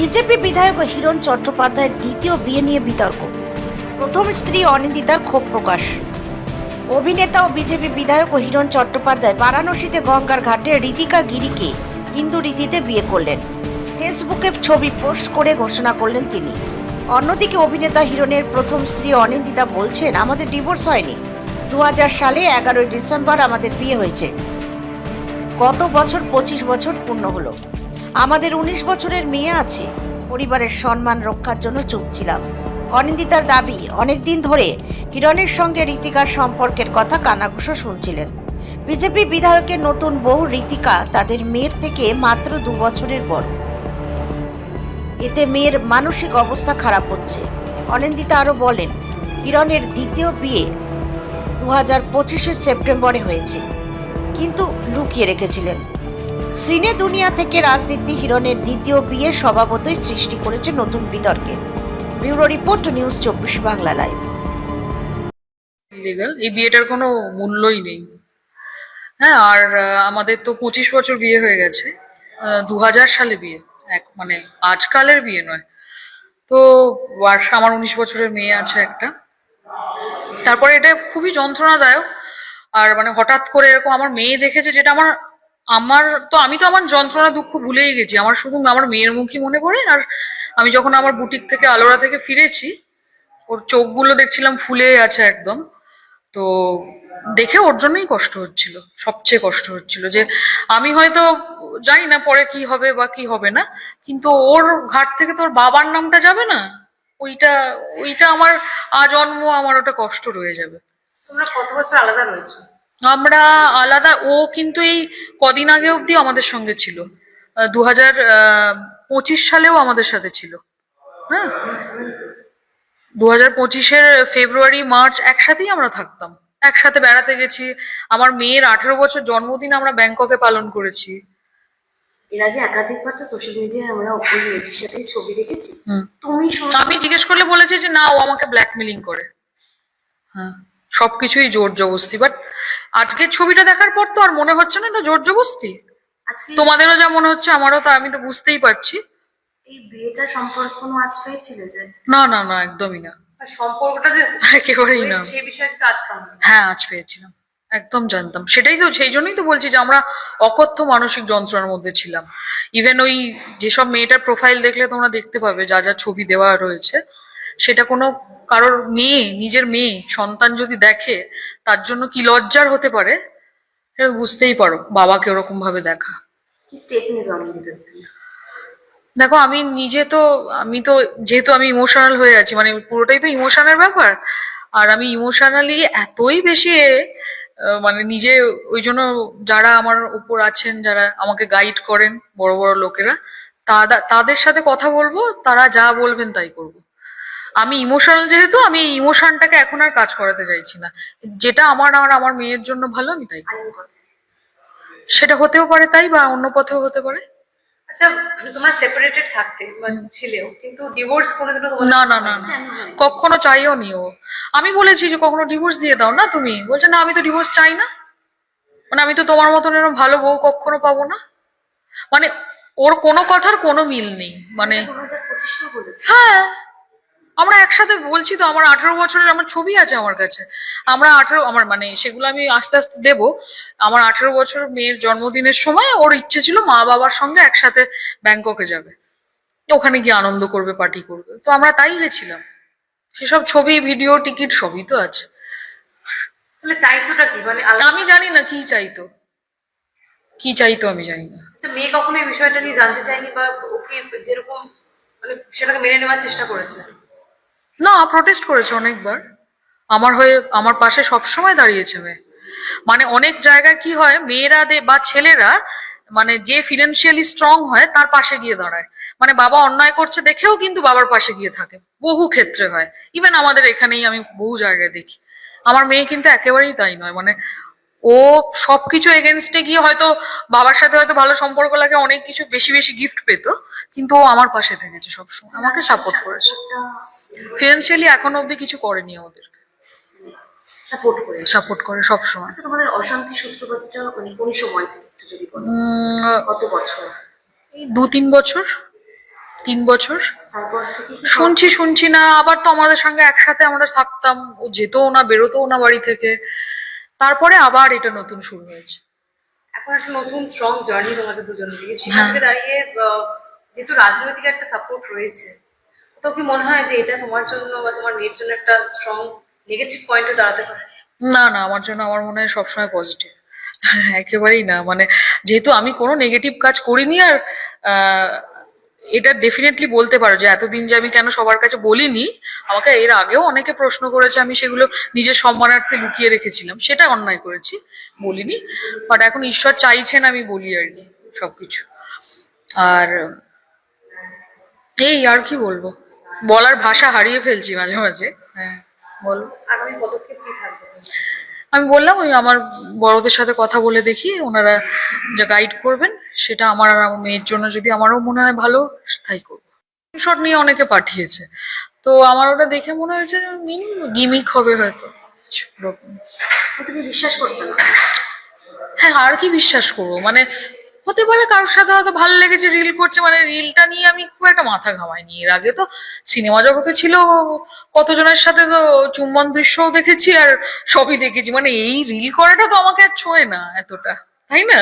BJP বিধায়ক হিরণ চট্টোপাধ্যায়ের দ্বিতীয় বিয়ে নিয়ে বিতর্ক। প্রথম স্ত্রী অনিন্দিতার ক্ষোভ প্রকাশ। অভিনেতা ও বিজেপি বিধায়ক হিরণ চট্টোপাধ্যায় বারাণসীতে গঙ্গার ঘাটে রীতিকা গিরিকে হিন্দু রীতিতে বিয়ে করলেন। ফেসবুকে ছবি পোস্ট করে ঘোষণা করলেন তিনি। অন্যদিকে অভিনেতা হিরণের প্রথম স্ত্রী অনিন্দিতা বলছেন, আমাদের ডিভোর্স হয়নি। দু হাজার সালে এগারোই ডিসেম্বর আমাদের বিয়ে হয়েছে। গত বছর পঁচিশ বছর পূর্ণ হলো। আমাদের উনিশ বছরের মেয়ে আছে। পরিবারের সম্মান রক্ষার জন্য চুপ ছিলাম। অনিন্দিতার দাবি, অনেকদিন ধরে হিরণের সঙ্গে রীতিকার সম্পর্কের কথা কানাঘুষো শুনছিলেন। বিজেপি বিধায়কের নতুন বউ রীতিকা তাদের মেয়ের থেকে মাত্র দু বছরের বড়। এতে মেয়ের মানসিক অবস্থা খারাপ হচ্ছে। অনিন্দিতা আরও বলেন হিরণের দ্বিতীয় বিয়ে দু হাজার সেপ্টেম্বরে হয়েছে। কিন্তু লুকিয়ে রেখেছিলেন। সিনে দুনিয়া থেকে রাজনীতি হিরণের দ্বিতীয় বিয়ে স্বভাবতই সৃষ্টি করেছে নতুন বিতর্কে। ব্যুরো রিপোর্ট, নিউজ চব্বিশ বাংলা লাইভ। ইলিগাল এই বিয়েটার কোনো মূল্যই নেই। হ্যাঁ আর আমাদের তো পঁচিশ বছর বিয়ে হয়ে গেছে। দু হাজার সালে বিয়ে, এক মানে আজকালের বিয়ে নয়। তো আর আমার উনিশ বছরের মেয়ে আছে একটা। তারপরে এটা খুবই যন্ত্রণাদায়ক। আর মানে হঠাৎ করে এরকম আমার মেয়ে দেখেছে, যেটা আমার আমার তো আমি তো আমার যন্ত্রণা, দুঃখ ভুলেই গেছি। আমার শুধু আমার মেয়ের মুখই মনে পড়ে, আর আমি যখন আমার বুটিক থেকে আলোরা থেকে ফিরেছি, ওর চোখগুলো দেখছিলাম ফুলে আছে একদম। তো দেখে ওর জন্যই কষ্ট হচ্ছিল, সবচেয়ে কষ্ট হচ্ছিল যে আমি হয়তো জানি না পরে কি হবে বা কি হবে না, কিন্তু ওর ঘাট থেকে তোর বাবার নামটা যাবে না। ওইটা ওইটা আমার, আজন্ম আমার ওটা কষ্ট রয়ে যাবে। তোমরা কত বছর আলাদা রয়েছো? আমরা আলাদা ও কিন্তু এই কদিন আগে অবধি আমাদের সঙ্গে ছিল। দু হাজার পঁচিশ সালেও আমাদের সাথে ছিল। হ্যাঁ? দু হাজার পঁচিশের ফেব্রুয়ারি মার্চ একসাথেই আমরা থাকতাম। একসাথে বেড়াতে গেছি। আমার মেয়ের আঠেরো বছর জন্মদিন আমরা ব্যাংককে পালন করেছি। এর আগে একাধিকবার তো সোশ্যাল মিডিয়ায় আমরা ওই মেয়েটির সাথে ছবি দেখেছি। হুম। তুমি শুনো আমি জিজ্ঞেস করলে বলেছি যে না ও আমাকে ব্ল্যাকমেলিং করে। হ্যাঁ। সবকিছুই জোর জবস্তি বাট আজকের ছবিটা দেখার পর তো আর মনে হচ্ছে না এটা জোর জবস্তি তোমাদেরও যা মনে হচ্ছে আমারও তা আমি তো বুঝতেই পারছি। এই বিয়েটা সম্পর্ক কোনো আজ পেয়েছিলে যে? না না না একদমই না। সম্পর্কটা যে একেবারেই না। সেই বিষয়ে তো হ্যাঁ আজ পেয়েছিলাম। একদম জানতাম। সেটাই তো সেই জন্যই তো বলছি যে আমরা অকথ্য মানসিক যন্ত্রণার মধ্যে ছিলাম। ইভেন ওই যেসব মেয়েটার প্রোফাইল দেখলে তোমরা দেখতে পাবে যা যা ছবি দেওয়া রয়েছে সেটা কোনো কারোর মেয়ে নিজের মেয়ে সন্তান যদি দেখে তার জন্য কি লজ্জার হতে পারে? সেটা বুঝতেই পারো বাবাকে ওরকম ভাবে দেখা। দেখো আমি নিজে তো আমি তো যেহেতু আমি ইমোশনাল হয়ে আছি মানে পুরোটাই তো ইমোশনের ব্যাপার আর আমি ইমোশনালি এতই বেশি মানে নিজে ওই জন্য যারা আমার উপর আছেন যারা আমাকে গাইড করেন বড় বড় লোকেরা তাদের সাথে কথা বলব তারা যা বলবেন তাই করব। আমি ইমোশনাল যেহেতু আমি এই ইমোশনটাকে এখন আর কাজ করাতে চাইছি না। যেটা আমার আর আমার মেয়ের জন্য ভালো আমি তাই সেটা হতেও পারে তাই বা অন্য পথেও হতে পারে। আচ্ছা মানে তোমরা সেপারেটেড থাকতে ছিলেও কিন্তু ডিভোর্স কোনোদিনও না না না না। কখনো চাইও নি ও। আমি বলেছি যে কখনো ডিভোর্স দিয়ে দাও না তুমি। বলছে না আমি তো ডিভোর্স চাই না। মানে আমি তো তোমার মতন এরকম ভালো বউ কখনো পাবো না। মানে ওর কোনো কথার কোনো মিল নেই। মানে 2025 এও বলেছে। হ্যাঁ। আমরা একসাথে বলছি তো আমার আঠারো বছরের আমার ছবি আছে আমার কাছে। আমরা আঠারো আমার মানে সেগুলো আমি আস্তে আস্তে দেবো। আমার আঠারো বছর মেয়ের জন্মদিনের সময় ওর ইচ্ছে ছিল মা বাবার সঙ্গে একসাথে ব্যাংককে যাবে। ওখানে গিয়ে আনন্দ করবে পার্টি করবে। তো আমরা তাই গেছিলাম। সেসব ছবি ভিডিও টিকিট সবই তো আছে। তাহলে চাইতোটা কি? মানে আমি জানি না কি চাইতো। কি চাইতো আমি জানি না। আচ্ছা, মেয়ে কখনো এই বিষয়টা নিয়ে জানতে চায়নি বা ওকে যেরকম মানে সেটাকে মেনে নেওয়ার চেষ্টা করেছে? না প্রটেস্ট করেছে অনেকবার। আমার হয়ে, আমার পাশে সবসময় দাঁড়িয়েছে মেয়ে। মানে অনেক জায়গায় কি হয়, মেয়েরা বা ছেলেরা মানে যে ফিনান্সিয়ালি স্ট্রং হয়, তার পাশে গিয়ে দাঁড়ায়। মানে বাবা অন্যায় করছে দেখেও কিন্তু বাবার পাশে গিয়ে থাকে। বহু ক্ষেত্রে হয়। ইভেন আমাদের এখানেই আমি বহু জায়গায় দেখি। আমার মেয়ে কিন্তু একেবারেই তাই নয়। মানে ও সবকিছু এগেনস্টে গিয়ে হয়তো বাবার সাথে হয়তো ভালো সম্পর্ক লাগে অনেক কিছু বেশি বেশি গিফট পেত কিন্তু ও আমার পাশে থেকেছে সবসময় আমাকে সাপোর্ট করেছে। ফিনান্সিয়ালি এখনও অবধি কিছু করেনি আমাদের সাপোর্ট করে সাপোর্ট করে সবসময়। আচ্ছা তোমাদের অশান্তি সূত্রপাতটা মানে কোন সময় যদি উম, কত বছর? এই দু তিন বছর তিন বছর। শুনছি শুনছি না আবার তো আমাদের সঙ্গে একসাথে আমরা থাকতাম ও যেতও না বেরোতেও না বাড়ি থেকে। তারপরে আবার এটা নতুন শুরু হয়েছে। এখন একটা নতুন স্ট্রং জার্নি তোমাদের দুজনের সেখান হ্যাঁ। থেকে দাঁড়িয়ে যেহেতু রাজনৈতিক একটা সাপোর্ট রয়েছে তো কি মনে হয় যে এটা তোমার জন্য বা তোমার মেয়ের জন্য একটা স্ট্রং নেগেটিভ পয়েন্টও দাঁড়াতে পারে? না না আমার জন্য আমার মনে হয় সবসময় পজিটিভ একেবারেই না। মানে যেহেতু আমি কোনো নেগেটিভ কাজ করিনি আর এটা ডেফিনেটলি বলতে পারো যে এতদিন যে আমি কেন সবার কাছে বলিনি আমাকে এর আগেও অনেকে প্রশ্ন করেছে আমি সেগুলো নিজের সম্মানার্থে লুকিয়ে রেখেছিলাম সেটা অন্যায় করেছি বলিনি। বাট এখন ঈশ্বর চাইছেন আমি বলি আর কি সবকিছু। আর এই আর কি বলব? বলার ভাষা হারিয়ে ফেলছি মাঝে মাঝে। হ্যাঁ বলো। আগামী পদক্ষেপ কি থাকবে? আমি বললাম ওই আমার বড়দের সাথে কথা বলে দেখি ওনারা যা গাইড করবেন। সেটা আমার আর আমার মেয়ের জন্য যদি আমারও মনে হয় ভালো তাই করব। শট নিয়ে অনেকে পাঠিয়েছে। তো আমার ওটা দেখে মনে হয়েছে মিন গিমিক হবে হয়তো। ওরকম। তুমি বিশ্বাস করতে না? হ্যাঁ আর কি বিশ্বাস করব? মানে হতে পারে কারোর সাথে হয়তো ভালো লেগেছে রিল করছে। মানে রিলটা নিয়ে আমি খুব একটা মাথা ঘামাইনি। এর আগে তো সিনেমা জগতে ছিল কতজনের সাথে তো চুম্বন দৃশ্যও দেখেছি আর সবই দেখেছি। মানে এই রিল করাটা তো আমাকে আর ছোঁয় না এতটা। তাই না?